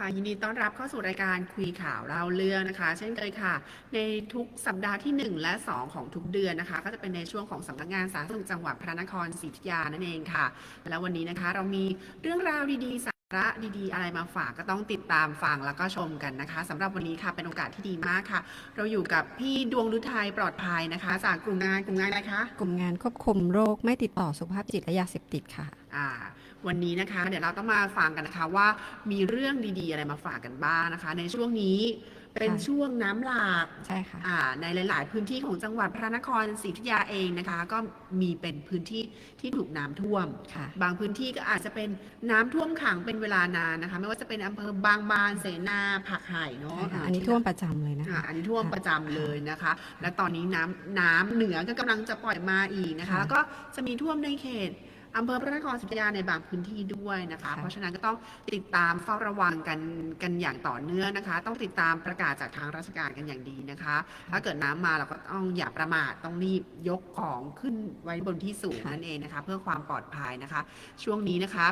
ค่ะยินดีต้อนรับเข้าสู่รายการคุยข่าวเล่าเรื่องนะคะ เช่นเคยค่ะ ในทุกสัปดาห์ที่ 1 และ 2 ของทุกเดือนนะคะ ก็จะเป็นในช่วงของสำนักงานสาธารณสุขจังหวัดพระนครศรีอยุธยานั่นเองค่ะ แล้ววันนี้นะคะเรามีเรื่องราวดีๆสาระดีๆ อะไรมาฝากก็ต้องติดตามฟังแล้วก็ชมกันนะคะสำหรับวันนี้ค่ะเป็นโอกาสที่ดีมากค่ะ เราอยู่กับพี่ดวงฤทัยปลอดภัยนะคะ จากกลุ่มงานกลุ่มงานอะไรคะกลุ่มงานควบคุมโรคไม่ติดต่อสุขภาพจิตและยาเสพติดค่ะอ่า วันนี้นะคะ เดี๋ยวเราต้องมาฟังกันนะคะว่ามีเรื่องดีๆ อะไรมาฝากกันบ้างนะคะ ในช่วงนี้เป็นค่ะช่วงน้ำหลากใช่ค่ะอ่าในหลาย ๆ พื้นที่ของจังหวัดพระนครศรีอยุธยาเองนะคะ ก็มีเป็นพื้นที่ที่ถูกน้ำท่วม ค่ะ บางพื้นที่ก็อาจจะเป็นน้ำท่วมขังเป็นเวลานานนะคะ ไม่ว่าจะเป็นอำเภอบางบานเสนาผักไห่เนาะใช่ค่ะาอันนี้ท่วมประจำเลยนะอ่าคะอันนี้ท่วมค่ะประจำเลยนะคะ และตอนนี้น้ำน้ำเหนือก็กำลังจะปล่อยมาอีกนะคะค่ะแล้วก็จะมีท่วมในเขต อำเภอพระนครศรีอยุธยาในบางพื้นที่ด้วยนะคะค่ะเพราะฉะนั้นก็ต้องติดตามเฝ้าระวังกันกันอย่างต่อเนื่องนะคะ ต้องติดตามประกาศจากทางราชการกันอย่างดีนะคะ ถ้าเกิดน้ำมาเราก็ต้องอย่าประมาทต้องรีบยกของขึ้นไว้บนที่สูงนั่นเองนะคะ เพื่อความปลอดภัยนะคะ ช่วงนี้นะคะ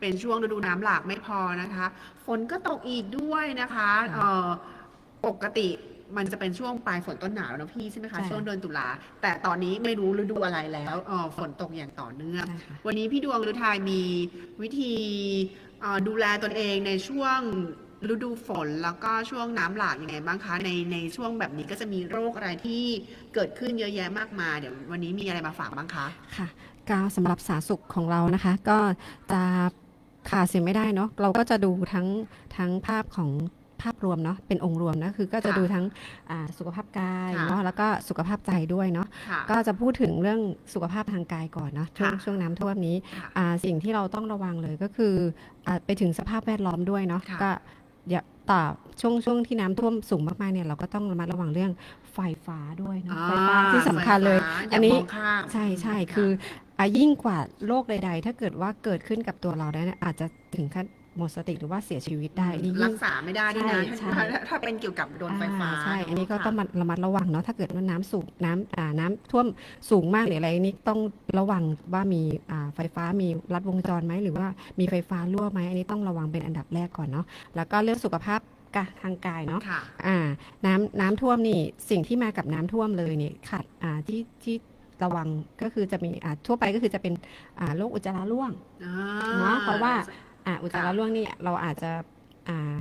เป็นช่วงฤดูน้ำหลากไม่พอนะคะฝนก็ตกอีกด้วยนะคะค่ะเอ่อปกติ มันจะเป็นช่วงปลายฝนต้นหนาวนะพี่ใช่ไหมคะ ใช่ช่วงเดือนตุลาแต่ตอนนี้ไม่รู้ฤดูอะไรแล้วเอ่อฝนตกอย่างต่อเนื่อง ใช่ค่ะ วันนี้พี่ดวงฤทัยมีวิธีเอ่อดูแลตนเองในช่วงฤดูฝนแล้วก็ช่วงน้ำหลากยังไงบ้างคะในในช่วงแบบนี้ก็จะมีโรคอะไรที่เกิดขึ้นเยอะแยะมากมายเดี๋ยววันนี้มีอะไรมาฝากบ้างคะ ค่ะก็สำหรับสาธารณสุขของเรานะคะ ก็จะขาดเสียไม่ได้เนาะเราก็จะดูทั้งทั้งภาพของ ภาพรวมเนาะเป็นองค์รวมนะคือก็จะค่ะดูทั้งอ่าสุขภาพกายค่ะ เนาะแล้วก็สุขภาพใจด้วยเนาะค่ะ ก็จะพูดถึงเรื่องสุขภาพทางกายก่อนเนาะช่วงค่ะ ช่วงน้ำท่วมนี้ค่ะ อ่าสิ่งที่เราต้องระวังเลยก็คืออาไปถึงสภาพแวดล้อมด้วยเนาะค่ะ ก็อย่าต่อช่วงช่วงที่น้ำท่วมสูงมากๆเนี่ยเราก็ต้องระมัดระวังเรื่องไฟฟ้าด้วยเนาะไฟฟ้าที่สำคัญเลยไฟฟ้าอันนี้ย่ามงข้ามใช่ใช่ะ คืออะยิ่งกว่าโรคใด ๆ ถ้าเกิดว่าเกิดขึ้นกับตัวเราได้เนี่ยอาจจะถึงขั้น หมดสติหรือว่าเสียชีวิตได้นี่รัยิ่ง กษาไม่ได้ด้วยนะใช่ถ้าใช่ ถ้าถ้าเป็นเกี่ยวกับโดนไฟฟ้าอ่ใช่ อันนี้ก็ค่ะต้องมาระมัดระวังเนาะ ถ้าเกิดว่าน้ำสูงน้ำอ่าน้ำท่วมสูงมากหรืออะไรนี่ต้องระวังว่ามีอ่าไฟฟ้ามีรัดวงจรไหมหรือว่ามีไฟฟ้ารั่วไหมอันนี้ต้องระวังเป็นอันดับแรกก่อนเนาะ แล้วก็เรื่องสุขภาพกะทางกายเนาะ ค่ะ อ่าน้ำน้ำท่วมนี่สิ่งที่มากับน้ำท่วมเลยนี่ขาดอ่าที่ที่ระวังก็คือจะมีอ่าทั่วไปก็คือจะเป็นอ่าโรคอุจจาระร่วงอ่าเนาะเพราะว่า อ่าอุจจาระค่ะร่วงนี่เราอาจจะอ่า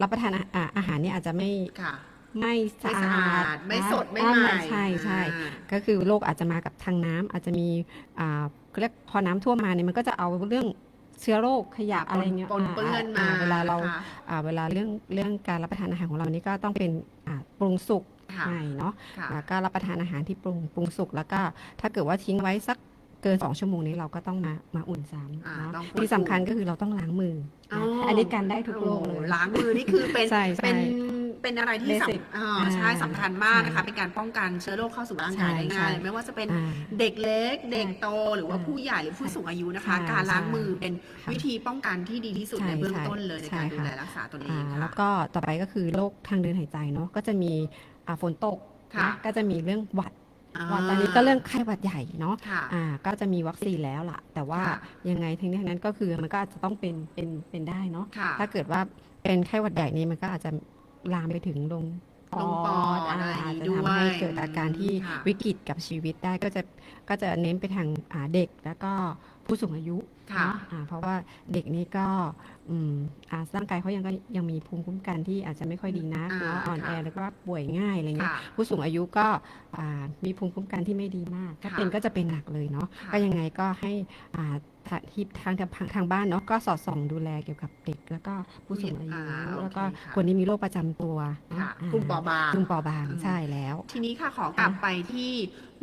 รับประทานอาอ่าอาหารเนี่ยอาจจะไม่ค่ะ ไม่สะไม่สะอาอาดดไม่สดไม่อ่าใหม่ใช่ใช่อ่าก็คือโรคอาจจะมากับทางน้ำอาจจะมีอ่าเขาเรียกพอน้ำท่วมมาเนี่ยมันก็จะเอาเรื่องเชื้อโรคขยะอะไรเงี้ยปนเปื้อนมาาเวลาเราค่ะอ่าเวลาเรื่องเรื่องการรับประทานอาหารของเรานี่ก็ต้องเป็นอ่าปรุงสุกค่ะใหม่เนาะค่ะแล้วก็รับประทานอาหารที่ปรุงปรุงสุกแล้วก็ถ้าเกิดว่าทิ้งไว้สัก เกิน2ชั่วโมงนี้เราก็ต้องมามาอุ่นซ้ำอ่าเนาะต้องพูด ที่สำคัญก็คือเราต้องล้างมือออ๋อนะอันนี้กันได้ทุกโรคเลยโอ้ล้างมือนี่คือเป็นใช่ใช่เป็นเป็นอะไรที่ Basic สำอ่าอ่าใช่สำคัญมากนะคะใช่เป็นการป้องกันเชื้อโรคเข้าสู่ร่างกายใช่ได้ใช่ง่ายเลยไม่ว่าจะเป็นอ่า เด็กเล็ก เด็กใช่โตหรือว่าอ่าผู้ใหญ่หรือผู้สูงอายุนะคะ ใช่การล้างใช่มือเป็นค่ะวิธีป้องกันที่ดีที่สุดใช่ในเบื้องใช่ต้นเลยในใช่การดูค่ะ แลรักษาตัวเองอ่าค่ะ แล้วก็ต่อไปก็คือโรคทางเดินหายใจเนาะก็จะมีอ่าฝนตกค่ะ นะก็จะมีเรื่องหวัดอ่าห วัดตอนนี้ก็เรื่องไข้หวัดใหญ่เนาะค่ะอ่าก็จะมีวัคซีนแล้วล่ะ แต่ว่าค่ะยังไงทั้งนี้ทั้งนั้นก็คือมันก็อาจจะต้องเป็นเป็นเป็นได้เนาะค่ะถ้าเกิดว่าเป็นไข้หวัดใหญ่นี่มันก็อาจจะลามไปถึงลงลงปอดาอะไรอย่างงี้อาจจะด้วยทำให้เกิดอาการที่ค่ะวิกฤตกับชีวิตได้ก็จะก็จะเน้นไปทางอ่าเด็กแล้วก็ ผู้สูงอายุค่ะ เนาะอ่าเพราะว่าเด็กนี่ก็อืมอ่าร่างกายเขายังก็ยังมีภูมิคุ้มกันที่อาจจะไม่ค่อยดีนะอ่าเนาะอ่อนแอค่ะแล้วก็ป่วยง่ายอะไรเงี้ย ค่ะ ผู้สูงอายุก็อ่ามีภูมิคุ้มกันที่ไม่ดีมาก ถ้าค่ะเป็นก็จะเป็นหนักเลยเนาะ ค่ะก็ยังไงก็ให้อ่า ทางที่ทางทางทางบ้านเนาะก็สอดส่องดูแลเกี่ยวกับเด็ก แล้วก็ผู้สูงอายุอ่าโอเคแล้วก็ค่ะ คนที่มีโรคประจำตัวเนอะค่ะอ่ากลุ่มเปราะบาง กลุ่มเปราะบางอืม ใช่แล้ว ทีนี้ค่ะขอกลับไปที่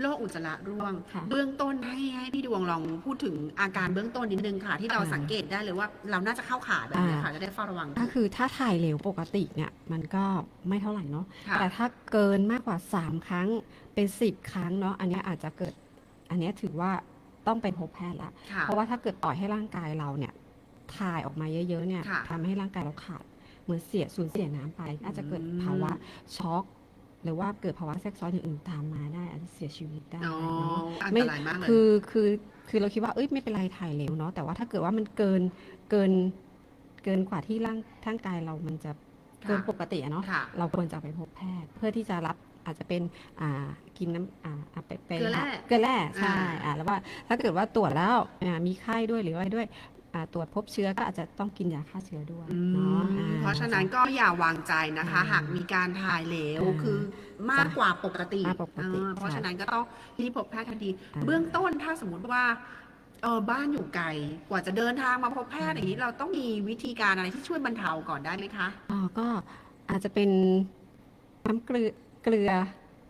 โรคอุจจาระร่วง ค่ะเบื้องต้นให้ให้พี่ดวงลองพูดถึงอาการเบื้องต้นนิดนึงค่ะ ที่เราอ่าสังเกตได้เลยว่าเราน่าจะเข้าข่ายแบบนี้อ่า ค่ะจะได้เฝ้าระวังก็คือถ้าถ่ายเหลวปกติเนี่ยมันก็ไม่เท่าไหร่เนาะค่ะ แต่ถ้าเกินมากกว่า 3 ครั้งเป็น 10 ครั้งเนาะอันเนี้ยอาจจะเกิดอันเนี้ยถือว่า ต้องเป็นพบแพทย์ละค่ะเพราะว่าถ้าเกิดปล่อยให้ร่างกายเราเนี่ยถ่ายออกมาเยอะๆเนี่ยค่ะทำให้ร่างกายเราขาดเหมือนเสียสูญเสียน้ำไป อาจจะเกิดอืม ภาวะช็อก หรือว่าเกิดภาวะแทรกซ้อนอย่างอื่นตามมาได้ อาจจะเสียชีวิตได้อ๋อ เนาะ อันไม่ ตรายมากเลย คือคือคือเราคิดว่าเอ้ยไม่เป็นไรถ่ายเหลวเนาะแต่ว่าถ้าเกิดว่ามันเกินเกินเกินกว่าที่ร่างร่างกายเรามันจะเกินปกติอะเนาะค่ะ เราควรจะไปพบแพทย์ เพื่อที่จะรับ อาจจะเป็นอ่ากินน้ำอ่าอ่าไปไปเกลือแร่เกลือแร่ใช่อ่าอ่าแล้วว่าถ้าเกิดว่าตรวจแล้วอ่ามีไข้ด้วยหรืออะไรด้วยอ่าตรวจพบเชื้อก็อาจจะต้องกินยาฆ่าเชื้อด้วยอืเนาะมอ่เพราะฉะนั้นก็อย่าวางใจนะคะอ่าหากมีการถ่ายเหลวอ่าคือมากกว่าปกติมากกว่าปกติเออเพราะใช่ฉะนั้นก็ต้องรีบพบแพทย์ทันทีอ่าเบื้องต้นถ้าสมมุติว่าเออบ้านอยู่ไกลกว่าจะเดินทางมาพบแพทย์อย่างนี้เราต้องมีวิธีการอะไรที่ช่วยบรรเทาก่อนได้ไหมคะอ๋อก็อาจจะเป็นน้ำเกลือ เกลือ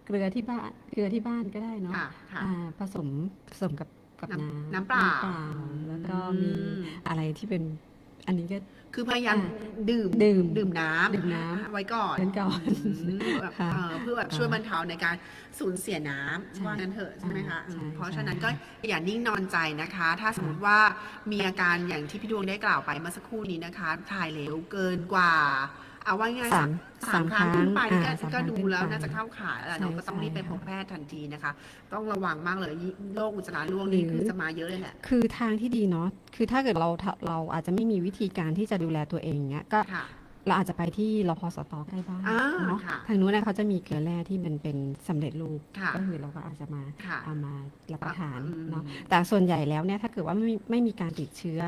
เกลือที่บ้านเกลือที่บ้านก็ได้เนาะค่ะค่ะ อ่าผสมผสมกับกับน้ำน้ำน้ำเปล่าแล้วก็มีอะไรที่เป็นอันนี้ก็ คือพยายามอ่าดื่มดื่มดื่มน้ำดื่มน้ำไว้ก่อนไว้ก่อนอืมแบบค่ะเอ่อเพื่อแบบช่วยอ่าบรรเทาในการสูญเสียน้ำใช่ว่างั้นเถอะใช่ไหมคะใช่อืมเพราะใช่ฉะนั้นก็อย่านิ่งนอนใจนะคะ ถ้าสมมติว่ามีอาการอย่างที่พี่ดวงได้กล่าวไปเมื่อสักครู่นี้นะคะ ถ่ายเหลวเกินกว่า เอาว่าง่ายๆสามสามครั้งขึ้นไปอ่าก็สามก็ครั้งดูขึ้นแล้วไปน่าจะเข้าข่ายแล้วใช่เราก็ต้องรีบไปใช่พบค่ะแพทย์ทันทีนะคะ ต้องระวังมากเลยยิ่งโรคอุจจาระร่วงนี่หรือคือจะมาเยอะเลยแหละคือทางที่ดีเนาะคือถ้าเกิดเราถ้าเราอาจจะไม่มีวิธีการที่จะดูแลตัวเองเงี้ยก็ค่ะเราอาจจะไปที่รพสตใกล้บ้านอ่าเนาะค่ะทางนู้นนะเขาจะมีเกลือแร่ที่มันเป็นสำเร็จรูปค่ะก็คือเราก็อาจจะมาค่ะเอามารับประทานอืมเนาะแต่ส่วนใหญ่แล้วเนี่ยถ้าเกิดว่าไม่ไม่มีการติดเชื้อ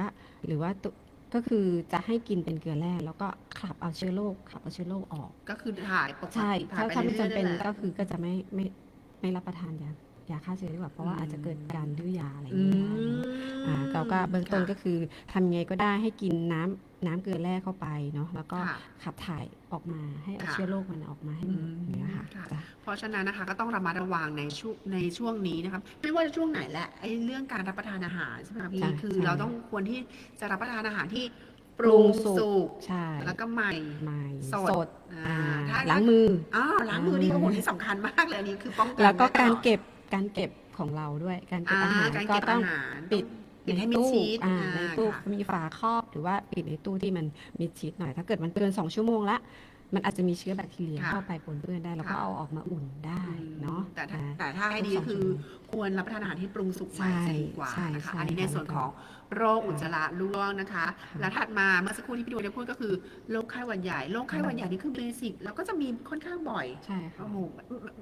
หรือว่าตุ ก็คือจะให้กินเป็นเกลือแร่แล้วก็ขับเอาเชื้อโรคขับเอาเชื้อโรคออก ก็คือถ่ายปกติใช่ถ่าถ้ายไปถ้าไม่เรื่อยๆจำเป็นนั่นแหละ ก็คือก็จะไม่ไม่ไม่รับประทานยา ยาฆ่าเชื้อดีกว่าเพราะว่าอืมอาจจะเกิดการดื้อยาอะไรอย่างอืเงี้ยมอ่าเราก็เบื้องต้นก็ค่ะคือทำยังไงก็ได้ให้กินน้ำน้ำเกลือแร่เข้าไปเนาะแล้วก็ค่ะขับถ่ายออกมาให้เอาค่ะ เชื้อโรคมันออกมาให้หมดอืมอย่างเงี้ยค่ะค่ะ จ้ะ เพราะฉะนั้นนะคะก็ต้องระมัดระวังในช่วงในช่วงนี้นะครับไม่ว่าจะช่วงไหนแหละไอ้เรื่องการรับประทานอาหารใช่ไหมคะพี่ใช่คือใช่ เราต้องควรที่จะรับประทานอาหารที่ปปรุรุงงสุกสุกใช่แล้วก็ใหม่ไม่สดสดอ่าอ่าถ้า ล้างมืออ๋อล้างมือนี่ล้างมือโอ้โหที่สำคัญมากเลยอันนี้คือป้องกันแล้วก็ไว้ตการลอดเก็บ การเก็บของเราด้วย การเก็บอ่าอาหารการก็เก็บต้ออางหารปิดปิดให้มิดตู้ชิดอ่าอ่าในตู้ค่ะมีฝาครอบหรือว่าปิดในตู้ที่มันมิดชิดหน่อย ถ้าเกิดมันเกินสองชั่วโมงละ มันอาจจะมีเชื้อแบคทีเรียค่ะเข้าไปปนเปื้อนได้ แล้วก็ค่ะเอาออกมาอุ่นได้เนาะแต่ถ้าอ่าแต่ถ้าให้ดีทุกสองคือชั่วโมงควรรับประทานอาหารที่ปรุงสุกใหม่ใช่จะดีกว่าใช่นะคะใช่อันนี้ในค่ะส่วนของโรคอุจจาระร่วงนะคะค่ะแล้วถัดมาเมื่อสักครู่ที่พี่ดูได้พูดก็คือโรคไข้หวัดใหญ่โรคไข้หวัดใหญ่นี่คือเบสิกแล้วก็จะมีค่อนข้างบ่อยใช่ค่ะโอ้โห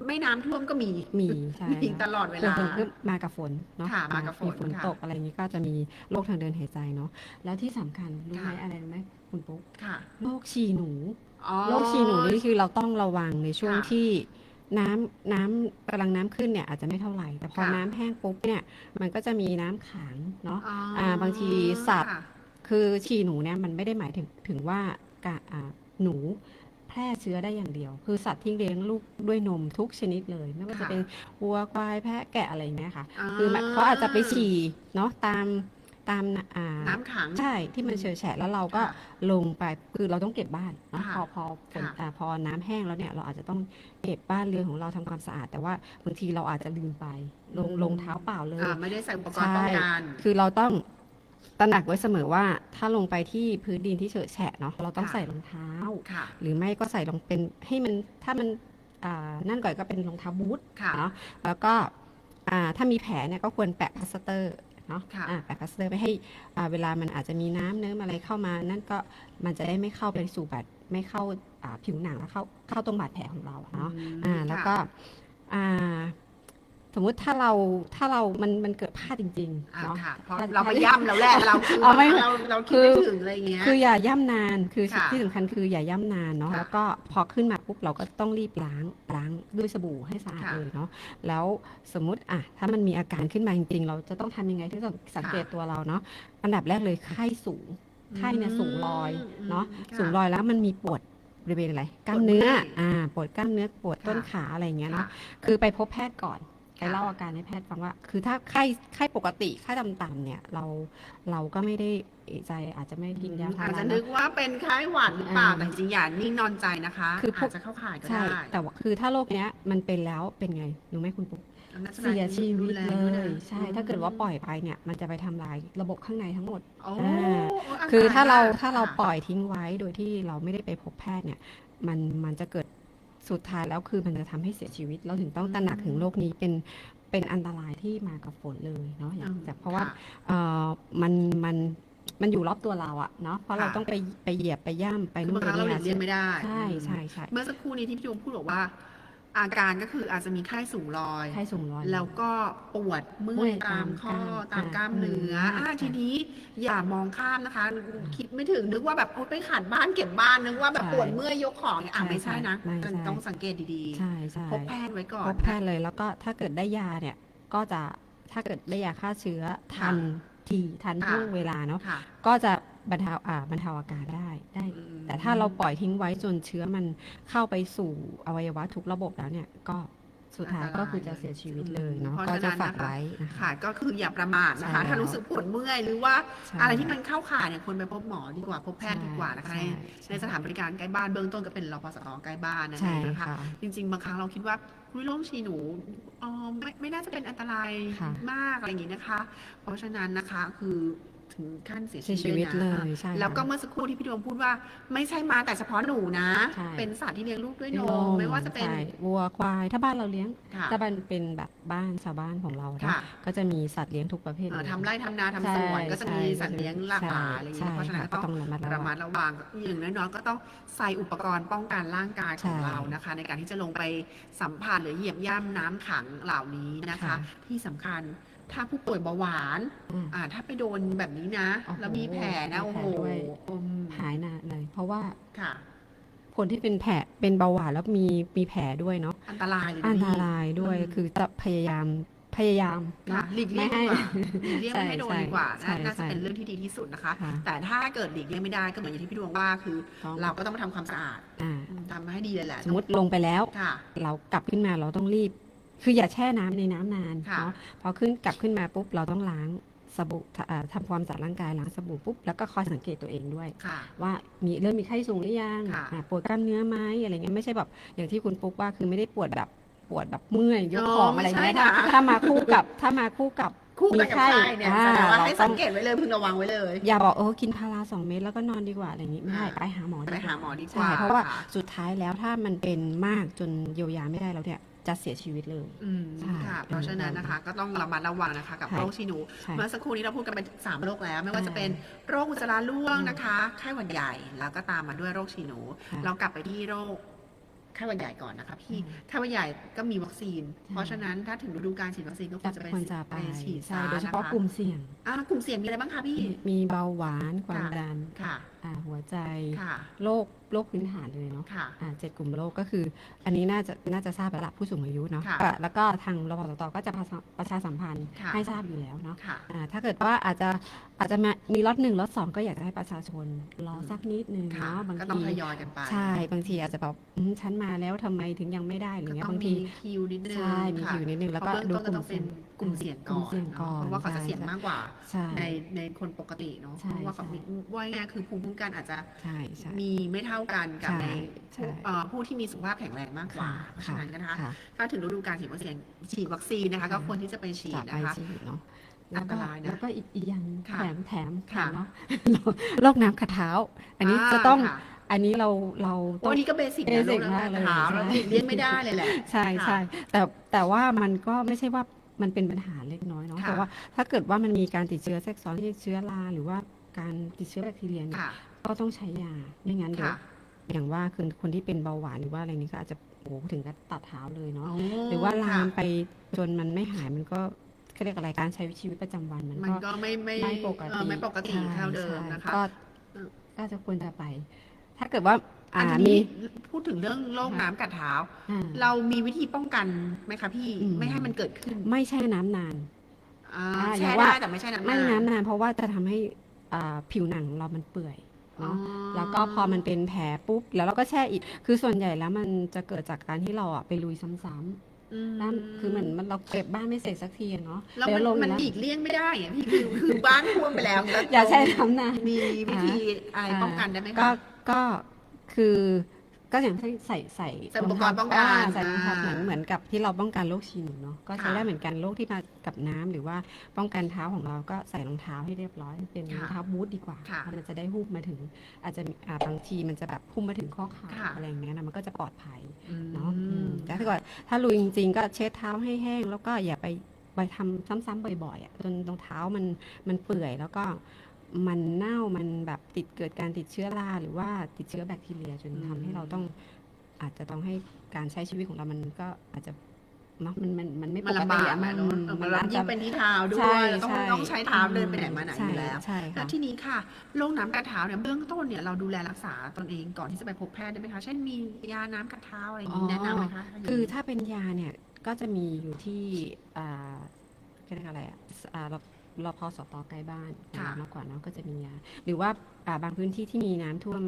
ไม่น้ำท่วมก็มีมีใช่มีค่ะตลอดเวส่วนลาหนึ่งคือมากับฝนเนาะค่ะมากับฝนฝนค่ะตกอะไรอย่างนี้ก็จะมีโรคทางเดินหายใจเนาะแล้วที่สำคัญรู้ไหมค่ะอะไรรู้ไหมคุณปุ๊กค่ะโรคฉี่หนู อ๋อ โรคฉี่หนูนี่คือเราต้องระวังในช่วงค่ะที่น้ำน้ำกำลังน้ำขึ้นเนี่ยอาจจะไม่เท่าไหร่ แต่พอค่ะ น้ำแห้งปุ๊บเนี่ยมันก็จะมีน้ำขังเนาะอ๋อ อ่าบางทีสัตว์ค่ะ คือฉี่หนูเนี่ยมันไม่ได้หมายถึงถึงว่ากะอ่าหนูแพร่เชื้อได้อย่างเดียว คือสัตว์ที่เลี้ยงลูกด้วยนมทุกชนิดเลย ไม่ว่าจะค่ะเป็นวัวควายแพะแกะอะไรอย่างเงี้ยค่ะ อ่าคือมันเขาอาจจะไปฉี่เนาะตาม ตามอ่าน้ำขัง ใช่ที่มันเฉยแฉะแล้วเราก็ค่ะลงไปคือเราต้องเก็บบ้านเนาะค่ะพอพอฝนค่ะ อ่าพอน้ำแห้งแล้วเนี่ยเราอาจจะต้องเก็บบ้านเรือนของเราทำความสะอาด แต่ว่าบางทีเราอาจจะลืมไป ลงอืมลงเท้าเปล่าเลย อ่าไม่ได้ใส่อุปกรณ์ป้องกัน คือเราต้องตระหนักไว้เสมอว่าถ้าลงไปที่พื้นดินที่เฉอะแฉะเนาะเราต้องค่ะ ใส่รองเท้า ค่ะ หรือไม่ก็ใส่รองเป็นให้มันถ้ามันอ่านั่นก่อนก็เป็นรองเท้าบูทค่ะ เนาะแล้วก็อ่าถ้ามีแผลเนี่ยก็ควรแปะพลาสเตอร์ เนาะค่ะอ่าแปะพลาสเตอร์ไปให้อ่าเวลามันอาจจะมีน้ำเนิ้มอะไรเข้ามา นั่นก็มันจะได้ไม่เข้าไปสู่บาดไม่เข้าอ่าผิวหนังแล้วเข้าเข้าตรงบาดแผลของเราเนาะมอ่าแล้วก็ค่ะอ่า สมมุติถ้าเราถ้าเรามันมันเกิดพลาดจริงๆอ่าเนาะ ค่ะเพราะถ้าเราไปย่ำแล้วแหละเราคือเอาไม่เราเราคิดคือไม่ถึงอะไรอย่างเงี้ย คืออย่าย่ำนานคือค่ะที่สำคัญคืออย่าย่ำนานเนาะค่ะแล้วก็พอขึ้นมาปุ๊บเราก็ต้องรีบล้างล้างด้วยสบู่ให้สะอาดค่ะเลยเนาะแล้วสมมุติอะถ้ามันมีอาการขึ้นมาจริงๆ เราจะต้องทำยังไงที่จะสังเกตตัวเราเนาะอันดับแรกเลยไข้สูง ไข้เนี่ยสูงลอยเนาะอืมสูงลอยแล้วมันมีปวดบริเวณอะไรกล้ามปวดเนื้อเมื่อยอ่าปวดกล้ามเนื้อปวดค่ะต้นขาอะไรอย่างเงี้ยค่ะเนาะ คือไปพบแพทย์ก่อน ไปค่ะเล่าอาการให้แพทย์ฟังว่า คือถ้าไข้ไข้ปกติไข้ต่ำๆเนี่ย เราเราก็ไม่ได้เอะใจอาจจะไม่กินยาพาอาจราจะเนนึอะกว่าเป็นไข้หวัดหรือเปล่าอ่าแต่จริงๆอย่านิ่งนอนใจนะคะคือพวกอาจจะเข้าข่ายก็ใช่ได้แต่ว่าคือถ้าโรคเนี้ยมันเป็นแล้วเป็นไงรู้ไหมคุณปุ๊กลักษณะเสียชีวิตรุนแรงเลด้วยนะยใช่ถ้าเกิดว่าปล่อยไปเนี่ยมันจะไปทำลายระบบข้างในทั้งหมด โอ้อ่า นตยคือถ้าเรามกถ้าเราค่ะ ปล่อยทิ้งไว้โดยที่เราไม่ได้ไปพบแพทย์เนี่ย มันมันจะเกิด สุดท้ายแล้วคือมันจะทำให้เสียชีวิต เราถึงต้องตระหนักถึงโรคนี้เป็นเป็นอันตรายที่มากับฝนเลยเนาะอย่างอืมแต่เพราะว่าค่ะเอ่อมันมันมันอยู่รอบตัวเราอะเนาะเพราะเราค่ะต้องไปไปเหยียบไปย่ำไปคือบางไปครั้งเราหลีนี่กเลี่ยงไม่ได้ ใช่อืมใช่ใช่เมื่อสักครู่นี้ที่พี่ดวงพูดบอกว่า อาการก็คืออาจจะมีไข้สูงลอย ไข้สูงร้อย แล้วก็ปวดเมื่เมื่ออยยตามข้อตาตามมกกล้าล้ามมเนื้ออืมอ่าใช่ทีนี้อย่ามองข้ามนะคะ คิดไม่ถึงนึกว่าแบบโอ๊ยไปขาดบ้านเก็บบ้านนึกว่าแบบใช่ปวดเมื่อยยกของเนี่ยอะใช่ไม่ใช่นะไม่ใช่ต้องสังเกตดีใช่ใช่ๆพบแพทย์ไว้ก่อนพบแพทย์เลย แล้วก็ถ้าเกิดได้ยาเนี่ย ก็จะถ้าเกิดได้ยาฆ่าเชื้อทันทีทันค่ะช่วงเวลาเนาะ ค่ะ ก็จะ บรรเทาอ่าบรรเทาอาการได้ได้ อืม แต่ถ้าเราปล่อยทิ้งไว้จนเชื้อมันเข้าไปสู่อวัยวะทุกระบบแล้วเนี่ยก็สุดท้ายอันตรายก็คือจะเสียชีวิตเลยเนาะเพราะก็ฉะนั้จะนฝากนะคะไว้นะคะ ค่ะก็คืออย่าประมาทนะคะ ใช่แล้วถ้ารู้สึกปวดเมื่อยหรือว่าใช่ อะไรที่มันเข้าข่ายเนี่ยควรไปพบหมอดีกว่าพบแพทย์ใช่ดีกว่านะคะใช่ในใช่ ในสถานบริการใกล้บ้านเบื้องต้นก็เป็นรพสตใกล้บ้านนั่นใช่เองนะคะ ค่ะ จริงๆ บางครั้งเราคิดว่าคุยโรคฉี่หนูเอ่อไม่ไม่น่าจะเป็นอันตรายค่ะมากอะไรอย่างนี้นะคะ เพราะฉะนั้นนะคะคือ ถึงขั้นเสียเสียชีชีวิวิตตเลนะยใช่แล้วก็ค่ะเมื่อสักครู่ที่พี่ดวงพูดว่า ไม่ใช่มาแต่เฉพาะหนูนะ ใช่ เป็นสัตว์ที่เลี้ยงลูกด้วยนนมไม่ว่าจะเป็นใช่วัวควายถ้าบ้านเราเลี้ยง ค่ะ ถ้าบ้านเป็นแบบบ้านชาวบ้านของเราเนอะค่ะ ก็จะมีสัตว์เลี้ยงทุกประเภทเอ่อเลย ทำไร่ทำนาทำสวนก็จะมีสัตว์เลี้ยงหลากหลายอะไรอย่างเงี้ยใช่เพราะฉะนั้นค่ะก็ต้องระมัดระระวัมังดระวังอย่างน้อยๆก็ต้องใส่อุปกรณ์ป้องกันร่างกายของใช่เรานะคะ ในการที่จะลงไปสัมผัสหรือเหยียบย่ำน้ำขังเหล่านี้นะคะ ค่ะที่สำคัญ ถ้าผู้ป่วยเบาหวานอืม อ่าถ้าไปโดนแบบนี้นะ โอ้โหแล้วมีแผลนะมีโอ้แผลโหด้วย อืมหายนานเลย เพราะว่าค่ะ คนที่เป็นแผลเป็นเบาหวานแล้วมีมีแผลด้วยเนาะอันตรายเลยนะอันตพี่ รายด้วยอืม คือจะพยายามพยายามค่ะเนาะหลีกเลี่ยงไม่ดีให้กว่าหลีกเลี่ยงไม่ให้โดนใช่ดีกว่าใช่น่าน่าจะใช่เป็นเรื่องที่ดีที่สุดนะคะ ค่ะ แต่ถ้าเกิดหลีกเลี่ยงไม่ได้ก็เหมือนอย่างที่พี่ดวงว่าคือ ต้องเราก็ต้องมาทำความสะอาดอ่าอืมทำให้ดีเลยแหละสมมติลงไปแล้ว ค่ะ เรากลับขึ้นมาเราต้องรีบ คืออย่าแช่น้ำในน้ำนานค่ะเนาะพอขึ้นกลับขึ้นมาปุ๊บเราต้องล้างสบู่อ่าทำความสะอาดร่างกายล้างสบู่ปุ๊บแล้วก็คอยสังเกตตัวเองด้วย ค่ะ ว่ามีเริ่มมีไข้สูงหรือยังค่ะอ่าปวดกล้ามเนื้อไหมอะไรเงี้ยไม่ใช่แบบอย่างที่คุณปุ๊กว่าคือไม่ได้ปวดแบบปวดแบบเมื่อยยกอ๋อของไม่อะไรเงี้ยใช่ถ้านะ ถ้ามาคู่กับถ้ามาคู่กับ คู่กันกับมีไข้ไข้เนี่ยอ่าแสดงว่าให้เราต้สัองงเกตไว้เลยพึงระวังไว้เลย อย่าบอกเออกินพาราสองเม็ดแล้วก็นอนดีกว่าอะไรอย่างงี้ไม่ได้อ่าไปหาหมอดีกไปว่าหาหมอดีกใช่ว่าเพราะว่าค่สุดท้ายแล้วถ้ามันเป็นมากจนเยียวยาไม่ได้แล้วเนี่ยจะเสียชีวิตเลยอืมใช่ค่ะ เพราะฉะนั้นนะคะก็ต้องระมัดระวังนะคะกับใช่โรคชีหนูใช่เมื่อสักครู่นี้เราพูดกันไปสามโรคแล้ว ไม่ว่าใช่จะเป็นโรคอุจจาระร่วงนะคะ ไข้หวัดใหญ่ แล้วก็ตามมาด้วยโรคชีหนูค่ะเรากลับไปที่โรค ไข้หวัดใหญ่ก่อนนะคะพี่อืมไข้หวัดใหญ่ก็มีวัคซีนใช่เพราะฉะนั้นถ้าถึงฤดูการฉีดวัคซีนก็ควรจะไปควรจะไปฉีดใช่ซะโดยเฉนะพาะคะกลุ่มเสี่ยงอ่ากลุ่มเสี่ยงมีอะไรบ้างคะพี่ มีเบาหวานความค่ะดันค่ะอ่าหัวใจค่ะโรคโรคพื้นฐานเลยเนาะค่ะ อ่าเจ็ดกลุ่มโรคก็คือ อันนี้น่าจะน่าจะทราบระดับผู้สูงอายุเนาะค่ะ อะแล้วก็ทางรพสตก็จะประชาประชาสัมพันธ์ค่ะให้ทราบอยู่แล้วเนาะค่ะ อ่าถ้าเกิดว่าอาจจะอาจจะมามีล็อตหนึ่งล็อตสองก็อยากจะให้ประชาชนรอสักนิดนึงค่ะ เนาะบางก็ต้องทีทยอยกันไปใช่บางทีอาจจะแบบอืมฉันมาแล้วทำไมถึงยังไม่ได้หรือก็เงี้ต้ยองบางมีทีคิวนิดนึงใช่มีค่ะคิวนิดนึงแล้วก็เพราะดูเบื้องกต้นก็ลุ่มต้องเป็นเสี่ยงกลุ่มเสี่ยงกลุ่ก่อมเสี่ยนงก่อนเพราะว่าเขาจะใช่ เสี่ยงมากกว่า ใช่ ในในคนปกติเนาะใช่เพราะว่าเขาใช่ มีว่าง่ายๆคือภูมิคุ้มกันอาจจะใช่ใช่ มีไม่เท่ากันกับใช่ในใช่ผู้เอ่อผู้ที่มีสุขภาพแข็งแรงมากกว่าเพราะฉะนั้นนะคะ ค่ะถ้าถึงฤดูการฉีดวัคซีนฉีดวัคซีนนะคะก็ควรที่จะไปฉีดจะไปนะคะ ฉีดเนาะอันตรายนะแล้วก็อีกอีกอย่างค่ะแถมแถมแถค่ะมเนาะโรคน้ำขัดเท้า อันนี้จะต้องค่ะอันนี้เราเราต้วัองนนี้ก็เบสิกนะ basic ลูกนะมากเลยเท้าเราใช่ หลีกเลี่ยงไม่ได้เลยแหละ ใช่ค่ะใช่แต่แต่ว่ามันก็ไม่ใช่ว่ามันเป็นปัญหาเล็กน้อยเนาะค่ะแต่ว่าถ้าเกิดว่ามันมีการติดเชื้อแทรกซ้อนที่เชื้อราหรือว่า การติดเชื้อแบคทีเรียเนี่ยค่ะ ก็ต้องใช้ยาไม่งั้นเดี๋ยวค่ะ อย่างว่าคือคนที่เป็นเบาหวานหรือว่าอะไรนี้ก็อาจจะโอ้โหถึงกับตัดเท้าเลยเนาะโหรือว่าลามค่ะไปจนมันไม่หายมันก็เขาเรียกอะไรการใช้ชีวิตประจำวันมันมันก็ ก็ไม่ไม่ไม่ปกเอ่ติอไม่ปกติใช่เท่าเดิมใช่นะคะ ก็ก็จะควรจะไป ถ้าเกิดว่าอัอ่านมี นี้พูดถึงเรื่องโรคน้ำกัดเท้า อ่า เรามีวิธีป้องกันไหมคะพี่อืม ไม่ให้มันเกิดขึ้นไม่แช่น้ำนาน อ่าอ่าแช่อย่าว่า ได้แต่ไม่ใช่น้ำไม่นานน้ำนานเพราะว่าจะทำให้อ่า ผิวหนังเรามันเปื่อยอ๋อเนาะแล้วก็พอมันเป็นแผลปุ๊บแล้วเราก็แช่อีก คือส่วนใหญ่แล้วมันจะเกิดจากการที่เราอะไปลุยซ้ำอืมๆนั่นคือเหมือนมันเราเก็บบ้านไม่เสร็จสักทีอะเนาะแล้วเดี๋มัยนลงมันแล้วหลีกเลี่ยงไม่ได้อะพี่คือคือบ้านท่วมไปแล้วแล้วอย่าแช่น้ำนานมีวิธีอะไรป้องกันได้ไหมก็คะก็คือ ก็อย่างที่ใส่ใส่ใส่อุปกรณ์ป้องกันาใส่รองเท้าเหมือนอ่าเหมือนกับที่เราป้องกันโรคฉี่หนูเนาะก็ใช้ค่ะได้เหมือนกันโรคที่มากับน้ำหรือว่าป้องกันเท้าของเราก็ใส่รองเท้าให้เรียบร้อย เป็นรองค่ะเท้าบูทดีกว่า ค่ะเพราะมันจะได้หุ้มมาถึง อาจจะมีอ่าบางทีมันจะแบบหุ้มมาถึงข้อเข่าค่ะ อะไรอย่างเงี้ยนะมันก็จะปลอดภัยอืมเนาะอืมแต่ถ้าเกิดถ้าลุยจริงๆก็เช็ดเท้าให้แห้งแล้วก็อย่าไปไปทำซ้ำๆบ่อยๆอะจนรองเท้ามันมันเปื่อยแล้วก็ มันเน่ามันแบบติดเกิดการติดเชื้อราหรือว่าติดเชื้อแบคทีเรียจนอืมทำให้เราต้องอาจจะต้องให้การใช้ชีวิตของเรามันก็อาจจะเนาะมันมันมันไม่ปมันกลำติบากอะอะเนอะเออมันอาจยิ่จะ งเป็นที่เท้าด้ใช่วยต้องใช่ต้องใช้เท้าเดินไปไหนมาไหนอใช่ยู่แล้วใช่แล้ค่ะวทีนี้ค่ะโรคน้ำกัดเท้าเนี่ยเบื้องต้นเนี่ยเราดูแลรักษาตนเองก่อนที่จะไปพบแพทย์ได้ไหมคะ เช่นมียาน้ำกัดเท้าอะไรอย่างนี้แนะนำไหมคะ คือถ้าเป็นยาเนี่ยก็จะมีอยู่ที่อ่าเรียกอะไรอะอ่าร รพสตใกล้บ้านมากกว่าเนาะก็จะมียา หรือว่าอ่าบางพื้นที่ที่มีน้ำท่วม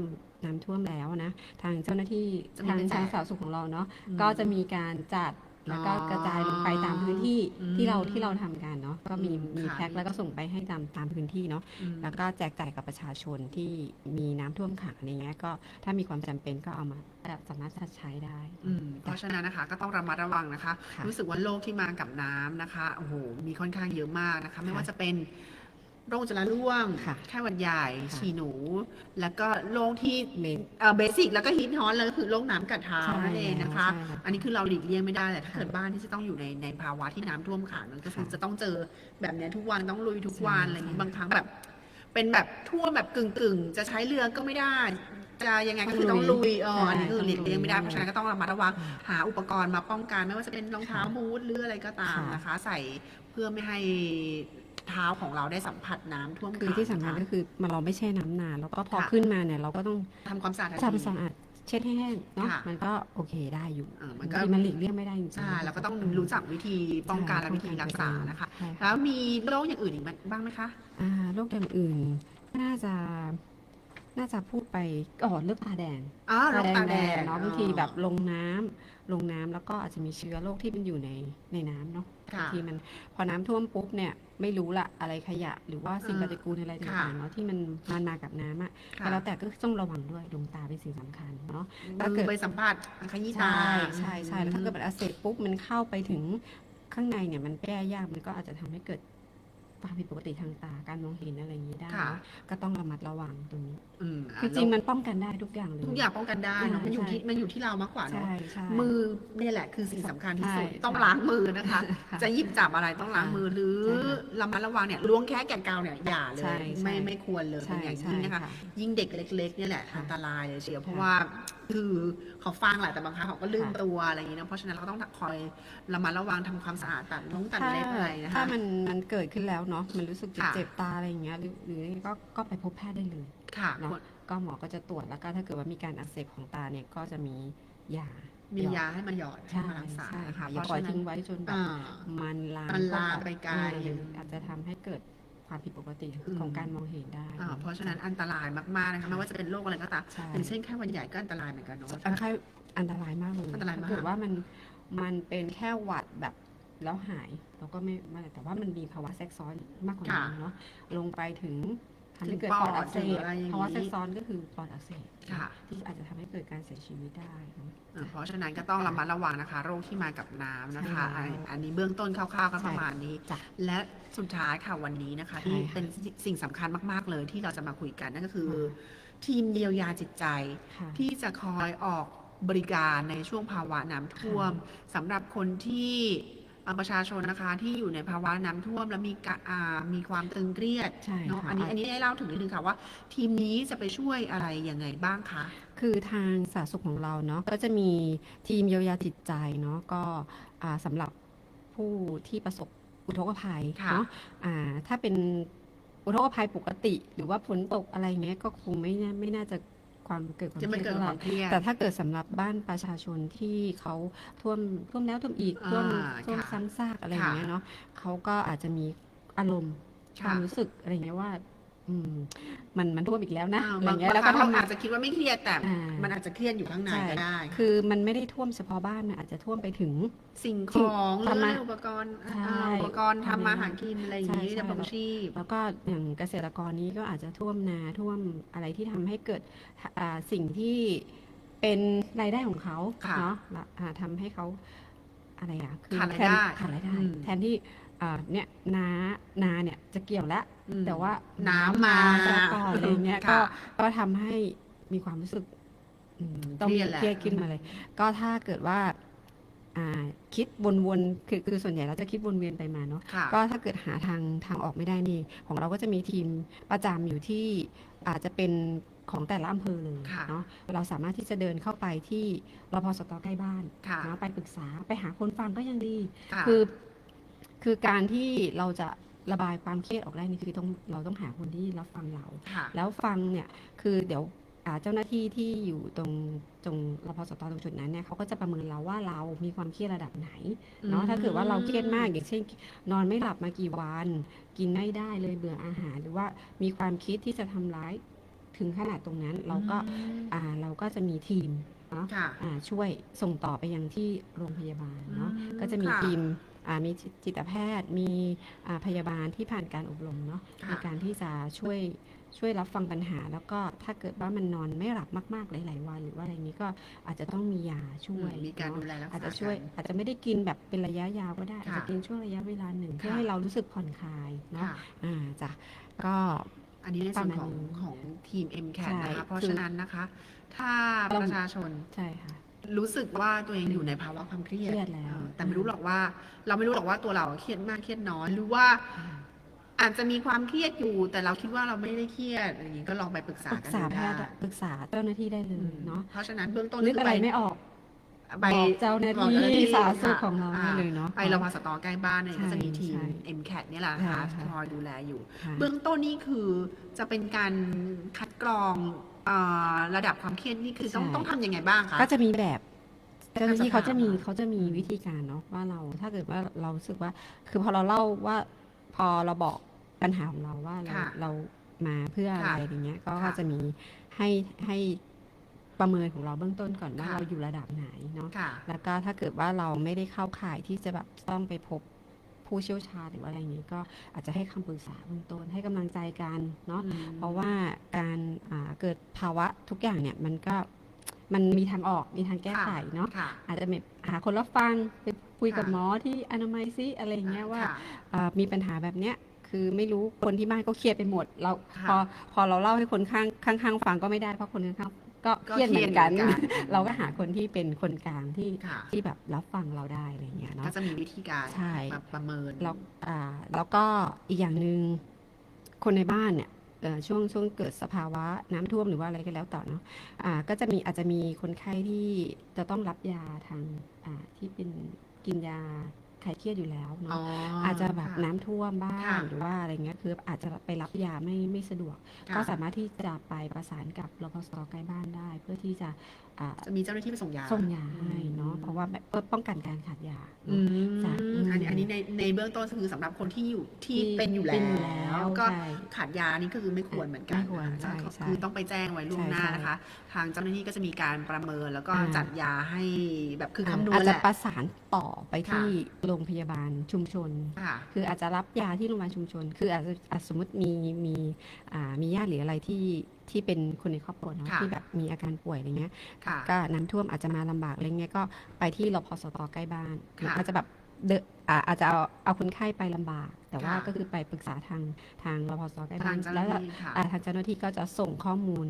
น้ำท่วมแล้วนะ ทางเจ้าหน้าที่ทางทางสาธารณสุขของเราเนาะอืมก็จะมีการจัด แล้วก็อ๋อกระจายลงไปตามพื้นที่อืมที่เราที่เราทำกันเนาะก็มีอืมมีค่ะ แพ็คแล้วก็ส่งไปให้ตามตามพื้นที่เนาะอืม แล้วก็แจกจ่ายกับประชาชนที่มีน้ำท่วมขังอะไรเงี้ยก็ถ้ามีความจำเป็นก็เอามาเอ่อสามารถจะใช้ได้ อืมเพราะฉะนั้นนะคะก็ต้องระมัดระวังนะคะ ค่ะรู้สึกว่าโรคที่มากับน้ำนะคะโอ้โหมีค่อนข้างเยอะมากนะคะ ไม่ค่ะว่าจะเป็น โรคจราร่วงค่ะแค่หวัดใหญ่ค่ะฉี่หนู แล้วก็โรคที่เมน เอ่อเบสิกแล้วก็ฮิตฮอนเลยก็คือโรคน้ำกัดเท้าใช่นั่นเองนะคะ ใช่ค่ะอันนี้คือเราหลีกเลี่ยงไม่ได้แต่ถ้าค่ะเกิดบ้านที่จะต้องอยู่ในในภาวะที่น้ำท่วมขังนั้นก็คือค่ะจะต้องเจอแบบเนี้ยทุกวันต้องลุยทุกวันใช่อะไรอย่างนี้ใช่ บางครั้งแบบ เป็นแบบท่วมแบบกึ่งกึ่งๆจะใช้เรือก็ไม่ได้ จะยังไงก็คือต้องลุยเอออันนี้คือหลีกเลี่ยงไม่ได้เพราะฉะนั้นก็ต้องระมัดระวัง หาอุปกรณ์มาป้องกันไม่ว่าจะเป็นรองเท้าค่ะบูทหรืออะไรก็ตามค่ะนะคะ ใส่เพื่อไม่ให้ เท้าของเราได้สัมผัสน้ำท่วมคือขังที่สำคัญนะก็คะคือมันเราไม่แช่น้ำนาน แล้วก็พอค่ะ ขึ้นมาเนี่ยเราก็ต้องทำความสะอาดทันทีทำสะอาดเช็ดให้แห้งเนาะค่ะมันก็โอเคได้อยู่เออมันก็ บางทีมันหลีกเลี่ยงไม่ได้จริงๆใช่แล้วก็ต้องรู้จักวิธีป้องกันและวิธีรักษานะคะ ใช่ค่ะแล้วมีโรคอย่างอื่นอีกบ้างไหมคะ อ่าโรคอย่างอื่นน่าจะน่าจะพูดไปอ๋อเลือดตาแดงอ๋อโรคตาแดงเนาะบางทีแบบลงน้ำลงน้ำแล้วก็อาจจะมีเชื้อโรคที่มันอยู่ในในน้ำเนาะค่ะบางทีมันพอน้ำท่วมปุ๊บเนี่ย ไม่รู้ละอะไรขยะ หรือว่าสิ่งเอปอฏิกูลอะไรค่ะต่างๆเนาะที่มันมันมากับน้ำอะค่ะก็แล้วแต่ก็ต้องระวังด้วยดวงตาเป็นสิ่งสำคัญเนาะถ้ามืเกิอดไปสัมผัสขยี้ตา ใช่ใช่ใช่แล้วถ้าเกิดมันอักเสบปุ๊บมันเข้าไปถึงข้างในเนี่ยมันแก้ยากมันก็อาจจะทำให้เกิดความผิดปกติทางตาการมองเห็นอะไรอย่างนี้ได้ค่ะเนอะก็ต้องระมัดระวังตรงนี้ อืมคือจริงมันป้องกันได้ทุกอย่างเลย ทุกอย่างป้องกันได้เนอะใช่มันอยู่ที่ใช่มันอยู่ที่เรามากกว่าเนาะ ใช่ใช่ มือเนี่ยแหละคือสิ่งสำคัญที่สุดใช่ต้องใช่ล้างมือนะคะ ค่ะจะหยิบจับอะไรต้องล้างมือหรือใช่ค่ะระมัดระวังเนี่ยล้วงแค่แก่นกาวเนี่ยอย่าเลใช่ยใช่ ไม่ไม่ควรเลยเป็ใช่นอย่างใช่ยิ่งนะคะค่ะยิ่งเด็กเล็กๆเนี่ยแหละค่ะอันตรายเลยเชียวเพราะค่ะว่าคือเขาฟังแหละแต่บางครั้งเขาก็ลืมค่ะ ตัวอะไรอย่างนี้นะเพราะฉะนั้นเราก็ต้องคอยระมัดระวังทำความสะอาดตัดน้องตัดถ้าเล็บอะไรนะคะ ถ้ามันมันเกิดขึ้นแล้วเนาะมันรู้สึกค่ะ เจ็บตาอะไรอย่างเงี้ยหรือหรือยังไงก็ก็ไปพบแพทย์ได้เลย ค่ะเนอะก็หมอก็จะตรวจแล้วก็ถ้าเกิดว่ามีการอักเสบของตาเนี่ยก็จะมียา มีหอดยาให้มันหยอดให้ใช่มารักษาใช่นะคะค่ะเพอย่าราะปล่อยฉะนั้ทิ้นงไว้จนแบบอ่ามันลามมันลามเข้ไปไกลเอออาจจะทำให้เกิดความผิดปกติอืมของการมองเห็นได้อ่าเพราะฉะนั้นอันตรายมากๆนะคะไม่ว่าจะเป็นโรคอะไรก็ตามใช่อย่างเช่นแค่หวันใหญ่ก็อันตรายเหมือนกันเนาะอันตรายอันตรายมากเลยอันตรายมากถ้เกิดว่ามันมันเป็นแค่หวัดแบบแล้วหายเราก็ไม่ไม่แต่ว่ามันมีภาวะแทรกซ้อนมากกว่านั้นเนาะลงไปถึง ทำให้เกิดปอดอักเสถึงบปอดอะไรอย่างนี้ภาวะแทรกซ้อนก็คือปอดอักเสบค่ะ ที่อาจจะทำให้เกิดการเสียชีวิตได้เนอะ อ่าเพราะฉะนั้นก็ต้องระมัดระวังนะคะ โรคที่มากับน้ำนะคะใช่อันอันนี้เบื้องต้นคร่าวๆก็ใช่ประมาณนี้ จ้ะและสุดท้ายค่ะวันนี้นะคะ ใช่ที่ค่ะเป็นสิ่งสำคัญมากๆเลยที่เราจะมาคุยกันนั่นก็คือ ค่ะ ทีมเยียวยาจิตใจ ค่ะ ที่จะคอยออกบริการในช่วงภาวะน้ำท่วมสำหรับคนที่เอ่อ ประชาชนนะคะที่อยู่ในภาวะน้ำท่วม และมีกะอ่ามีความตึงเครียดใช่เนาะค่ะอันนี้อันนี้ได้เล่าถึงนิดนึงค่ะว่า ทีมนี้จะไปช่วยอะไรยังไงบ้างคะ คือทางสาธารณสุขของเราเนาะก็จะมีทีมเยียวยาจิตใจเนาะก็อ่าสำหรับผู้ที่ประสบอุทกภัยค่ะ เนาะอ่าถ้าเป็นอุทกภัยปกติ หรือว่าฝนตกอะไรเงี้ยก็คงไม่น่าไม่น่าจะ ความเกิดความจะไม่เครียดเกิดเท่าไหคร่วามเครียดแต่ถ้าเกิดสำหรับบ้านประชาชนที่เขาท่วมท่วมแล้วท่วมอีกท่วมอ่าท่วมค่ะซ้ำซากอะไรอย่างเงี้ยค่ะเนาะเขาก็อาจจะมีอารมณ์คค่ะวามรู้สึกอะไรเงี้ยว่า อืมมันมันท่วมอีกแล้วนะอ่าอะไรบางเงี้ยบางแล้วคก็รั้งเราทำ อาจจะคิดว่าไม่เครียดแต่ อ่ามันอาจจะเครียดอยู่ข้างในใช่ก็ได้ คือมันไม่ได้ท่วมเฉพาะบ้านมันอาจจะท่วมไปถึง สิ่งของหรือทำมาอุปกรณ์ใช่อ่าอุปกรณ์ทำมาหากินอะไรอย่างนี้ใช่ใช่ ดำรงชีพ แล้วก็อย่างเกษตรกรนี้ก็อาจจะท่วมนาท่วมอะไรที่ทำให้เกิดอ่าสิ่งที่เป็นรายได้ของเขาค่ะเนาะและอ่าทำให้เขาอะไรอะคืขาดรายแทนได้ขาดรายได้อืม แทนที่ อ่าเนี่ยนานาเนี่ยจะเกี่ยวแล้วอืมแต่ว่าน้ำมาซะก่อนอะไรเงี้ยค่ะก็ก็ทำให้มีความรู้สึกอืมต้องเครียดแหละ เครียดขึ้นมาเลย ก็ถ้าเกิดว่าอ่าคิดวนๆคือคือส่วนใหญ่เราจะคิดวนเวียนไปมาเนาะ ค่ะ ก็ถ้าเกิดหาทางทางออกไม่ได้นี่ของเราก็จะมีทีมประจำอยู่ที่อาจจะเป็นของแต่ละอำเภอเลยค่ะ เนาะเราสามารถที่จะเดินเข้าไปที่รพสตใกล้บ้านค่ะเนาะไปปรึกษาไปหาคนฟังก็ยังดีค่ะคือ คือการที่เราจะระบายความเครียดออกได้นี่คือต้องเราต้องหาคนที่รับฟังเรา ค่ะ แล้วฟังเนี่ยคือเดี๋ยวอ่าเจ้าหน้าที่ที่อยู่ตรงตรงรพสตตรงจุดนั้นเนี่ยเขาก็จะประเมินเราว่าเรามีความเครียดระดับไหนเนาะถ้าเกิดว่าเราเครียดมากอย่างเช่น นอนไม่หลับมากี่วัน กินไม่ได้เลยเบื่ออาหาร หรือว่ามีความคิดที่จะทำร้ายถึงขนาดตรงนั้น เราก็อืมอ่าเราก็จะมีทีมเนาะ ค่ะ อ่าช่วยส่งต่อไปยังที่โรงพยาบาลเนาะอืมก็จะมีค่ะ ทีมอ่า มีจิตแพทย์ มีอ่าพยาบาลที่ผ่านการอบรมเนาะค่ะในการที่จะช่วยช่วยรับฟังปัญหา แล้วก็ถ้าเกิดว่ามันนอนไม่หลับมากๆหลาย ๆ วัน หรือว่าอะไรนี้ก็อาจจะต้องมียาช่วยมีการเนาะดูแลรักษาอาจจะช่วยกันอาจจะไม่ได้กินแบบเป็นระยะยาวก็ได้อาจค่ะจะกินช่วงระยะเวลาหนึ่งเพื่อค่ะให้เรารู้สึกผ่อนคลายเนาะค่ะอ่าจ้ะก็อันนี้ในส่วนของประมาณนี้ของทีม m c a t ใช่นะคะ เพราะคือฉะนั้นนะคะ ถ้าเราประชาชนใช่ค่ะ รู้สึกว่าตัวเองอยู่ในภาวะความเครียดเครียดแล้ว เออแต่ไม่รู้หรอกว่า เราไม่รู้หรอกว่าตัวเราเครียดมากเครียดน้อยหรือว่า อาจจะมีความเครียดอยู่ แต่เราคิดว่าเราไม่ได้เครียดอะไรอย่างนี้ก็ลองไปปรึกษาปรึกกันษาดูแพได้ทย์อะปรึกษาเจ้าหน้าที่ได้เลอืยมเนาะเพราะฉะนั้นเบื้องต้นนึกคือะไรปไม่ออก ไปบอกเจ้าหน้าบอกที่เจ้าหน้าที่สาธารณสุขค่ะของเราได้อ่าเลยเนาะไปรพสตใกล้บ้านเนี่ยใช่ก็จะมีทีม ใช่ m c a t นี่แหละนะคะค่ะคอยดูแลอยู่ ค่ะ เบื้องต้นนี่คือจะเป็นการคัดกรอง เอ่อระดับความเครียดนี่คือต้องใช่ ต้องทำยังไงบ้างคะ ก็จะมีแบบเจ้าหน้าที่ก็จะเขาจะมีถามเขาจะมีวิธีการเนาะว่าเราถ้าเกิดว่าเรารู้สึกว่า คือพอเราเล่าว่าพอเราบอกปัญหาของเราว่าเราค่ะเรามาเพื่ออะไรค่ะอย่างเงี้ยก็ค่ะจะมีให้ให้ประเมินของเราเบื้องต้นก่อนว่าค่ะ เราอยู่ระดับไหนเนาะค่ะ แล้วก็ถ้าเกิดว่าเราไม่ได้เข้าข่ายที่จะแบบต้องไปพบ ผู้เชี่ยวชาญหรือว่าอะไรอย่างนี้ก็อาจจะให้คำปรึกษาเบื้องต้นให้กำลังใจกันเนาะอืมเพราะว่าการอ่าเกิดภาวะทุกอย่างเนี่ยมันก็มันมีทางออกมีทางแก้ไขเนาะค่ะอาจจะแบบหาคนรับฟังไปคุยกับค่ะหมอที่อนามัยซิอะไรอย่างเงี้ยว่าค่ะ อ่ามีปัญหาแบบเนี้ยคือไม่รู้คนที่บ้านก็เครียดไปหมดเราค่ะพอพอเราเล่าให้คนข้างข้างๆฟังก็ไม่ได้เพราะคนข้างๆ ก็เครียดเหมือนกันก็เครียดเหมือนกัน เราก็หาคนที่เป็นคนกลางที่ค่ะที่แบบรับฟังเราได้อะไรอย่างเงี้ยก็เนาะ จะมีวิธีการใช่ มาประเมิน แล้วอ่าแล้วก็อีกอย่างหนึ่งคนในบ้านเนี่ยเอ่อช่วงช่วงเกิดสภาวะน้ำท่วมหรือว่าอะไรก็แล้วแต่เนาะอ่าก็จะมีอาจจะมีคนไข้ที่จะต้องรับยาทางอ่าที่เป็นกินยาค ลายเครียดอยู่แล้วเนาะอ๋ออาจจะแบบค่ะน้ำท่วมบ้าค่ะงหรือว่าอะไรเงี้ยคืออาจจะไปรับยาไม่ไม่สะดวกค่ะก็สามารถที่จะไปประสานกับรพสใกล้บ้านได้ เพื่อที่จะอ่า จะมีเจ้าหน้าที่ไปส่งยาส่งยาให้เนาะเพราะว่าแบบเพื่อป้องกันการขาดยาอืเนาะมจ้ะอันนี้อืมอันนี้ในในเบื้องต้นคือสำหรับคนที่อยู่ที่ที่เป็นอยู่เป็นอยู่แล้แล้ววก็ใช่ขาดยานี่ก็คือไม่ควรเหมือนกันไม่ควรนะใช่ก็ใช่คือต้องไปแจ้งไว้ล่วงหน้าใช่ใช่นะคะ ทางเจ้าหน้าที่ก็จะมีการประเมินแล้วก็อ่าจัดยาให้แบบคืออ่าคำนวอาณจแหจะละประสานต่อไปค่ะที่โรงพยาบาลชุมชนค่ะคืออาจจะรับยาที่โรงพยาบาลชุมชน คืออาจจะอาจสมมติมีมีอ่ามีญาติหรืออะไรที่ ที่เป็นคนในครอบครัวเนาะค่ะที่แบบมีอาการป่วยอะไรเงี้ย ค่ะ ก็น้ำท่วมอาจจะมาลำบากอะไรเงี้ยก็ไปที่รพสตใกล้บ้านค่ะหรืออาจจะแบบเดนอ่าอาจจะเอาเอาคนไข้ไปลำบาก แต่ว่าค่ะ ก็คือไปปรึกษาทางทางรพสใกล้ทาบ้างนเจ้าหแล้น้าวที่ค่ะ อ่าทางเจ้าหน้าที่ก็จะส่งข้อมูล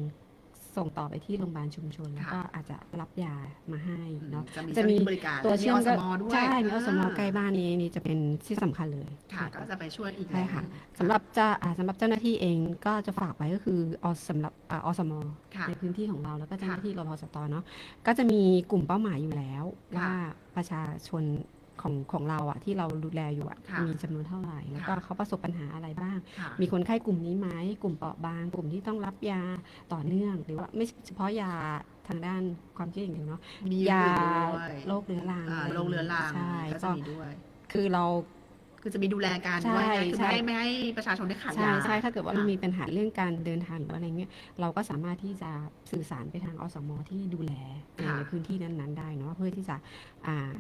ส่งต่อไปที่โรงพยาบาลชุมชน แล้วก็ค่ะอาจจะรับยามาให้เนาะจะมีจะเจ้าหมีน้าที่บริการตัวเชื่อมมีก็อสมด้วยใช่มีอสมาใกล้บ้านนี้นี่จะเป็นที่สำคัญเลยค่ะก็จะไปช่วยอีกใช่ค่ะแรงหนึ่งสำหรับเจ้าอ่าสำหรับเจ้าหน้าที่เองก็จะฝากไว้ก็คืออสำหรับอ่าอสมค่ะในพื้นที่ของเราแล้วก็เจ้าหน้าค่ะที่รพสตเนาะก็จะมีกลุ่มเป้าหมายอยู่แล้วค่ะว่าประชาชน ของของเราอะที่เราดูแลอยู่อะค่ะมีจำนวนเท่าไหร่ แล้วก็ค่ะ เขาประสบปัญหาอะไรบ้าง ค่ะ มีคนไข้กลุ่มนี้ไหมกลุ่มเปราะบาง กลุ่มที่ต้องรับยาต่อเนื่อง หรือว่าไม่เฉพาะยาทางด้านความเครียดอย่างเดียวเนาะมียาด้วยโรคเรื้อรังอ่าโรคเรื้อรังใช่ก็ก็จะมีด้วย คือเรา คือจะมีดูแลการใช่ด้วยนะคือใช่ ไม่ให้ไม่ให้ประชาชนได้ขาดใช่ยา ใช่ถ้าเกิดว่าค่ะเรามีปัญหาเรื่องการเดินทางหรือว่าอะไรเงี้ยเราก็สามารถที่จะสื่อสารไปทางอสมที่ดูแลในค่ะในพื้นที่นั้นๆ ได้เนาะเพื่อที่จะอ่า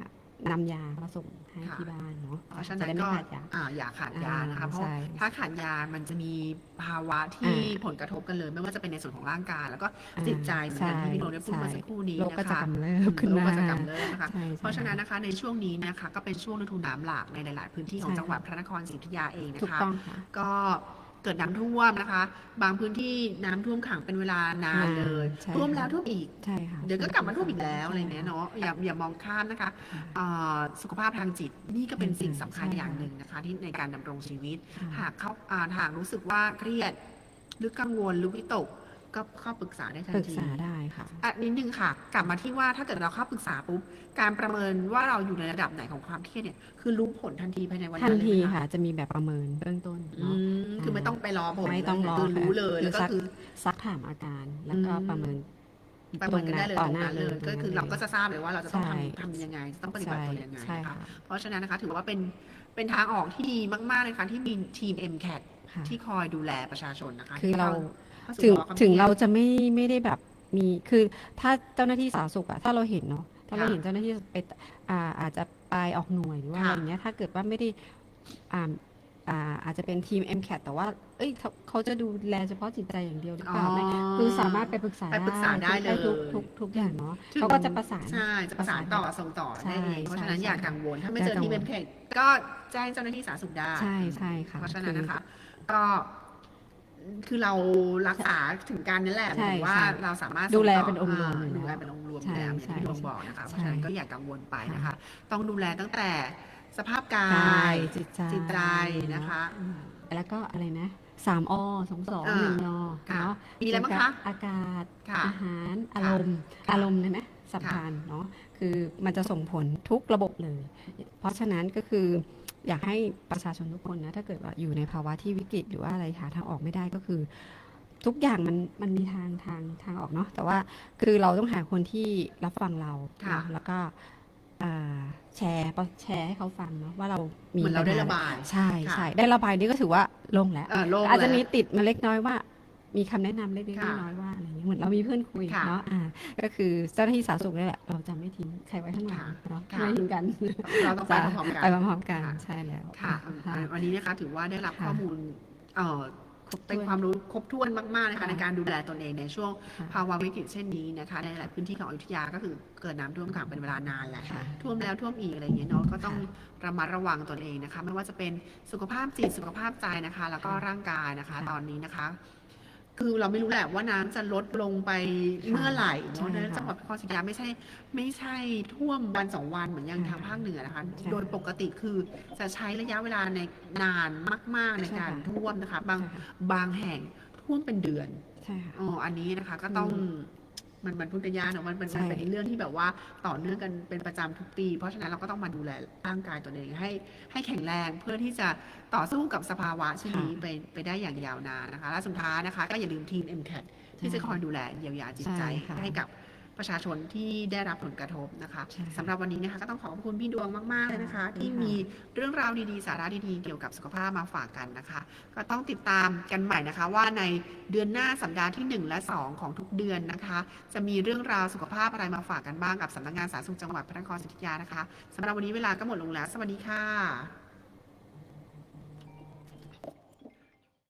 นำยามาส่งให้ค่ะที่บ้านเนาะเพราะฉะจะนั้นได้ไม่ก็ขาดยาอ่าอย่าขาดยานะคะอ่าเพราะใช่ถ้าขาดยามันจะมีภาวะที่ผลกระทบกันเลย ไม่ว่าจะเป็นในส่วนของร่างกาย แล้วก็จิตใจเหมือนกันที่พี่โนได้พูดเมื่อสักครู่นี้โรคก็นะจะคะกำเริอืบมขึ้นโรคมาก็จะกำเริบนะคะใช่ใช่เพราะฉะนั้นนะคะในช่วงนี้นะคะก็เป็นช่วงฤดูน้ำหลากในหลาย ๆ พื้นที่ของใช่จังหวัดพระนครศรีอยุธยาเองถูนะกคะต้องค่ะก็ เกิดน้ำท่วมนะคะ บางพื้นที่น้ำท่วมขังเป็นเวลานานเลยใช่ท่วมค่ะแล้วท่วมอีกใช่ค่ะเดี๋ยวก็กลับมาท่วมอีกแล้วใช่อะไรเงี้ยเนาะอย่าอย่ามองข้ามนะคะค่ะเอ่อสุขภาพทางจิตนี่ก็เป็นอืมสิ่งสำคัญใช่อย่างค่ะหนึ่งนะคะ ที่ในการดำรงชีวิตค่ะหากเขาอ่าหากรู้สึกว่าเครียดหรือกังวลหรือวิตก ก็เข้าปรึกษาได้ทันปรึกทีษาได้ค่ะอะนิดนึงค่ะ กลับมาที่ว่าถ้าเกิดเราเข้าปรึกษาปุ๊บการประเมินว่าเราอยู่ในระดับไหนของความเครียดเนี่ยคือรู้ผลทันทีภายในวันทันั้นนเลยทีไหมค่ะ จะมีแบบประเมินเบื้องต้นอืเนาะมคือไม่ต้องไปรอผลไม่ต้องรอคือรู้ค่ะเลยคือแล้วก็สักคือซักถามอาการแล้วก็อืมประเมินประเมินกันได้เลยต่ตอรงหน้านั้นเลยตก็งนั้นคือเราก็จะทราบเลยว่าเราจะต้องใช่ทำทำยังไงจะต้องปฏิบัติตัวยังไงใช่นะคะค่ะเพราะฉะนั้นนะคะถือว่าเป็นเป็นทางออกที่ดีมากๆเลยค่ะที่มีทีม MCAT ค่ะที่คอยดูแลประชาชนนะคะคือเรา เข้าสู่ถึงภาวะความถึงคยดเราจะไม่ไม่ได้แบบมีคือถ้าเจ้าหน้าที่สาธารณสุขอะถ้าเราเห็นเนาะถ้าเราค่ะเห็นเจ้าหน้าที่ไปอ่าอาจจะไปออกหน่วยหรือว่าค่ะอะไรอย่างเงี้ยถ้าเกิดว่าไม่ได้อ่าอ่าอาจจะเป็นทีม MCAT แต่ว่า เอ้ยเขาเขาจะดูแลเฉพาะจิตใจอย่างเดียวหรือเปล่าไม่คือสามารถไปปรึกษาไปปรึกษาได้เลย ทุกทุกทุกอย่างเนาะถึงเขาก็จะประสาน ใช่จะประสานต่อส่งต่อใช่ได้เองเพราะฉะนั้นใช่อย่ากังวล ถ้าไม่เจออย่ากังทีมวล MCAT ก็แจ้งเจ้าหน้าที่สาธารณสุขได้ใช่ใช่ค่ะเพราะฉะนั้นอนะคะ ก็ คือเรารักษาถึงการนั่นแหละหใช่มายถึงว่าใช่เราสามารถดูแลส่ต่เป็นองค์รวมาอยู่ดูแลแล้วเป็นองค์รวมใช่แล้วอย่างใช่ที่ดวงบอกนะคะ เพใช่ ราะฉะนั้นก็อย่ากังวลไปนะคะค่ะต้องดูแลตั้งแต่สภาพกากายยจิตใจจิตใจนะคะอืม แล้วก็อะไรนะสามอสองสองอ่าหนึ่งนอค่ะเนาะมีอะไรบ้างคะอากาศ ค่ะอาหาร อารมณ์ ค่ะอารมณ์เลยไหมสำคัญเนาะคือมันจะส่งผลทุกระบบเลย เพราะฉะนั้นก็คือ อยากให้ประชาชนทุกคนนะถ้าเกิดว่าอยู่ในภาวะที่วิกฤตหรือว่าอะไรหาทางออกไม่ได้ก็คือ ทุกอย่างมันมันมีทางทางทางออกเนาะแต่ว่าคือเราต้องหาคนที่รับฟังเราค่ะเนาะแล้วก็อ่าแชร์แชร์ให้เขาฟังเนาะว่าเรามีเหมือนเราได้ปัญหระบาย ใช่ค่ะใช่ได้ระบายนี่ก็ถือว่าโล่งแล้ว เออโล่งอาจจะแล้วมีติดมาเล็กน้อยว่า มีคำแนะนำเล็กค่ะๆน้อยๆว่าอะไรอย่างเงี้ยเหมือนเรามีเพื่อนคุยค่ะเนาะอ่าก็คือเจ้าหน้าที่สาธารณสุขนี่แหละเราจะไม่ทิ้งใครไว้ข้างหลังค่ะเนาะค่ะไม่ทิ้งกันเราต้องไปพร้อมๆกันไปพร้อมๆกันค่ะใช่แล้วค่ะค่ะ วันนี้นะคะถือว่าได้รับค่ะข้อมูลเอ่อครบถ้วนเป็นความรู้ครบถ้วนมากๆนะคะค่ะในการดูแลตนเองในช่วงค่ะภาวะวิกฤตเช่นนี้นะคะในหลายพื้นที่ของอยุธยาก็คือเกิดน้ำท่วมขังเป็นเวลานานแหละค่ะท่วมแล้วท่วมอีกอะไรอย่างเงี้ยเนาะก็ต้องค่ะระมัดระวังตนเองนะคะ ไม่ว่าจะเป็นสุขภาพจิตสุขภาพใจนะคะ แล้วก็ค่ะร่างกายนะคะค่ะตอนนี้นะคะ คือเราไม่รู้แหละว่าน้ำจะลดลงไปเมื่อไหร่ใช่เนาะดังนั้นค่ะจังหวัดพระนครศรีอยุธยาไม่ใช่ ไม่ใช่ท่วมวันสองวันเหมือนอย่างค่ะทางภาคเหนือนะคะ ใช่โดยปกติคือจะใช้ระยะเวลาในนานมาก ๆ ในใช่การค่ะ ท่วมนะคะ บางใช่ค่ะบางแห่งท่วมเป็นเดือน ใช่ค่ะ อ๋อ อันนี้นะคะก็ต้องอื มมันมันพุทธญาณเนอะมันมันใช่มันเป็นเรื่องที่แบบว่าต่อเนื่องกันเป็นประจำทุกปี เพราะฉะนั้นเราก็ต้องมาดูแลร่างกายตัวเองให้ให้แข็งแรงเพื่อที่จะต่อสู้กับสภาวะเช่นนี้ไปไปได้อย่างยาวนานนะคะ และสุดท้ายนะคะ ก็อย่าลืมทีม MCAT ที่จะคอยดูแลเยียวยาจิตใจใช่ค่ะ ให้กับ ประชาชนที่ได้รับผลกระทบนะคะใช่ค่ะ สำหรับวันนี้นะคะก็ต้องขอบคุณพี่ดวงมากๆเลยนะคะ ขอบคุณที่ค่ะมีเรื่องราวดีๆ สาระดีๆ เกี่ยวกับสุขภาพมาฝากกันนะคะ ก็ต้องติดตามกันใหม่นะคะ ว่าในเดือนหน้าสัปดาห์ที่1และ2ของทุกเดือนนะคะ จะมีเรื่องราวสุขภาพอะไรมาฝากกันบ้างกับสำนักงานสาธารณสุขจังหวัดพระนครศรีอยุธยานะคะสำหรับวันนี้เวลาก็หมดลงแล้ว สวัสดีค่ะ